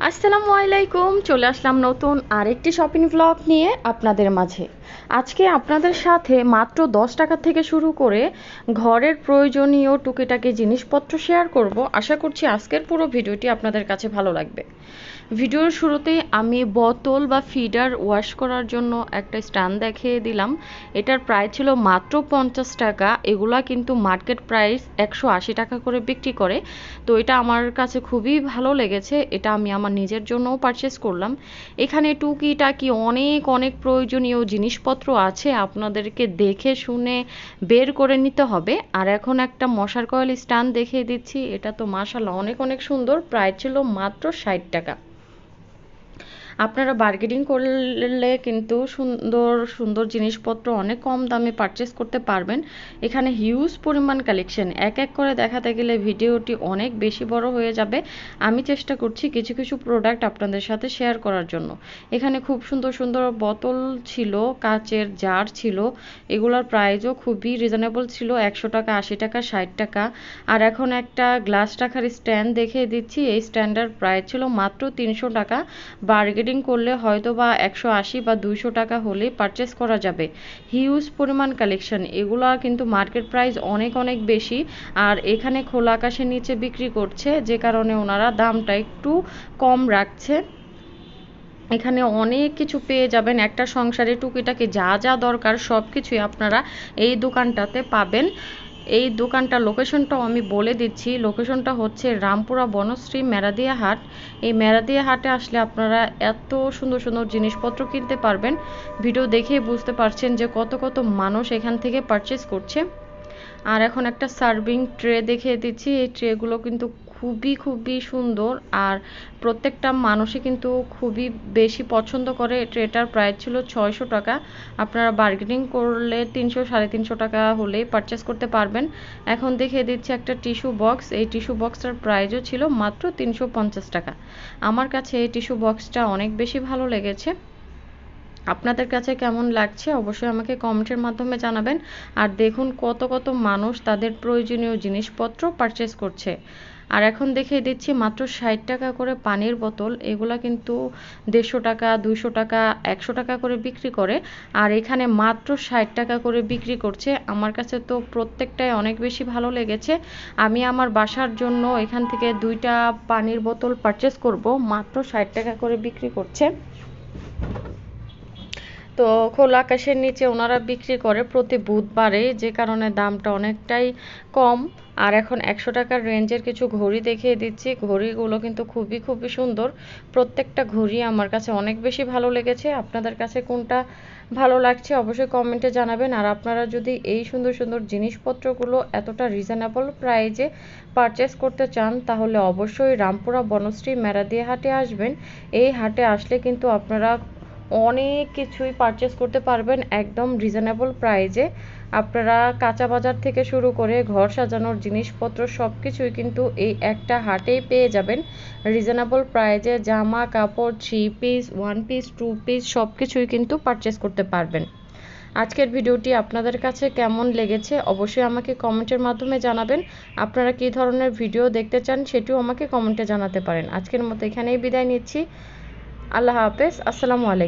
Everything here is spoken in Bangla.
আসসালামু আলাইকুম চলে আসলাম নতুন আরেকটি শপিং ব্লগ নিয়ে আপনাদের মাঝে। আজকে আপনাদের সাথে মাত্র দশ টাকা থেকে শুরু করে ঘরের প্রয়োজনীয় টুকিটাকি জিনিসপত্র শেয়ার করব। আশা করছি আজকের পুরো ভিডিওটি আপনাদের কাছে ভালো লাগবে। ভিডিওর শুরুতেই আমি বোতল বা ফিডার ওয়াশ করার জন্য একটা স্ট্যান্ড দেখিয়ে দিলাম। এটার প্রাইস ছিল মাত্র পঞ্চাশ টাকা। এগুলা কিন্তু মার্কেট প্রাইস একশো আশি টাকা করে বিক্রি করে। তো এটা আমার কাছে খুবই ভালো লেগেছে। এটা আমি আমার নিজের জন্যও পারচেস করলাম। এখানে টুকিটাকি অনেক অনেক প্রয়োজনীয় জিনিসপত্র আছে, আপনাদেরকে দেখে শুনে বের করে নিতে হবে। আর এখন একটা মশার কয়েল স্ট্যান্ড দেখিয়ে দিচ্ছি। এটা তো মাসাল অনেক অনেক সুন্দর। প্রায় ছিল মাত্র ষাট টাকা। আপনারা বার্গেনিং করলে কিন্তু সুন্দর সুন্দর জিনিসপত্র অনেক কম দামে পারচেস করতে পারবেন। এখানে হিউজ পরিমাণ কালেকশন এক এক করে দেখাতে গেলে ভিডিওটি অনেক বেশি বড় হয়ে যাবে। আমি চেষ্টা করছি কিছু কিছু প্রোডাক্ট আপনাদের সাথে শেয়ার করার জন্য। এখানে খুব সুন্দর সুন্দর বোতল ছিল, কাচের জার ছিল। এগুলোর প্রাইসও খুবই রিজনেবল ছিল। একশো টাকা, আশি টাকা, ষাট টাকা। আর এখন একটা গ্লাস রাখার স্ট্যান্ড দেখিয়ে দিচ্ছি। এই স্ট্যান্ডার প্রাইস ছিল মাত্র তিনশো টাকা। বার্গেনিং ট্রেডিং করলে হয়তো বা একশো আশি বা দুইশো টাকা হলে পারচেস করা যাবে। হিউজ পরিমাণ কালেকশন এগুলো কিন্তু মার্কেট প্রাইস অনেক অনেক বেশি। আর এখানে খোলা আকাশের নিচে বিক্রি করছে, যে কারণে ওনারা দামটা একটু কম রাখছে। এখানে অনেক কিছু পেয়ে যাবেন, একটা সংসারে টুকিটাকি যা যা দরকার সব কিছুই আপনারা এই দোকানটাতে পাবেন। এই দোকানটা লোকেশনটাও আমি বলে দিচ্ছি। লোকেশনটা হচ্ছে রামপুরা বনশ্রী মেরাদিয়া হাট। এই মেরাদিয়া হাটে আসলে আপনারা এত সুন্দর সুন্দর জিনিসপত্র কিনতে পারবেন। ভিডিও দেখে বুঝতে পারছেন যে কত কত মানুষ এখান থেকে পারচেস করছে। আর এখন একটা সার্ভিং ট্রে দেখিয়ে দিচ্ছি। এই ট্রেগুলো কিন্তু খুবই খুবই সুন্দর। আর প্রত্যেকটা মানুষই কিন্তু খুবই বেশি পছন্দ করে। ট্রেটার প্রাইস ছিল ছয়শো টাকা। আপনারা বার্গেনিং করলে তিনশো, সাড়ে তিনশো টাকা হলেই পারচেস করতে পারবেন। এখন দেখিয়ে দিচ্ছি একটা টিস্যু বক্স এই টিস্যু বক্সটার প্রাইসও ছিল মাত্র তিনশো পঞ্চাশ টাকা। আমার কাছে এই টিস্যু বক্সটা অনেক বেশি ভালো লেগেছে। আপনাদের কাছে কেমন লাগছে অবশ্যই আমাকে কমেন্টের মাধ্যমে জানাবেন। আর দেখুন কত কত মানুষ তাদের প্রয়োজনীয় জিনিসপত্র পারচেস করছে। আর এখন দেখিয়ে দিচ্ছি মাত্র ষাট টাকা করে পানির বোতল। এগুলা কিন্তু দেড়শো টাকা, দুইশো টাকা, একশো টাকা করে বিক্রি করে। আর এখানে মাত্র ষাট টাকা করে বিক্রি করছে। আমার কাছে তো প্রত্যেকটাই অনেক বেশি ভালো লেগেছে। আমি আমার বাসার জন্য এখান থেকে দুইটা পানির বোতল পারচেস করব। মাত্র ষাট টাকা করে বিক্রি করছে। তো খোলা আকাশের নিচে ওনারা বিক্রি করে প্রতি বুধবারে, যে কারণে দামটা অনেকটাই কম। আর এখন একশো টাকার রেঞ্জের কিছু ঘড়ি দেখিয়ে দিচ্ছি। ঘড়িগুলো কিন্তু খুবই খুবই সুন্দর। প্রত্যেকটা ঘড়ি আমার কাছে অনেক বেশি ভালো লেগেছে। আপনাদের কাছে কোনটা ভালো লাগছে অবশ্যই কমেন্টে জানাবেন। আর আপনারা যদি এই সুন্দর সুন্দর জিনিসপত্রগুলো এতটা রিজনেবল প্রাইজে পারচেস করতে চান, তাহলে অবশ্যই রামপুরা বনশ্রী মেরাদিয়া হাটে আসবেন। এই হাটে আসলে কিন্তু আপনারা অনেক কিছুই পারচেস করতে পারবেন একদম রিজনেবল প্রাইজে আপনারা কাঁচা বাজার থেকে শুরু করে ঘর সাজানোর জিনিসপত্র সব কিছুই কিন্তু এই একটা হাটেই পেয়ে যাবেন। রিজনেবল প্রাইজে জামা, কাপড় three piece one piece two piece সব কিছুই কিন্তু পারচেস করতে পারবেন। আজকের ভিডিওটি আপনাদের কাছে কেমন লেগেছে অবশ্যই আমাকে কমেন্টের মাধ্যমে জানাবেন। আপনারা কী ধরনের ভিডিও দেখতে চান সেটিও আমাকে কমেন্টে জানাতে পারেন। আজকের মতো এখানেই বিদায় নিচ্ছি। আল্লাহ হাফেজ। আসসালামু আলাইকুম।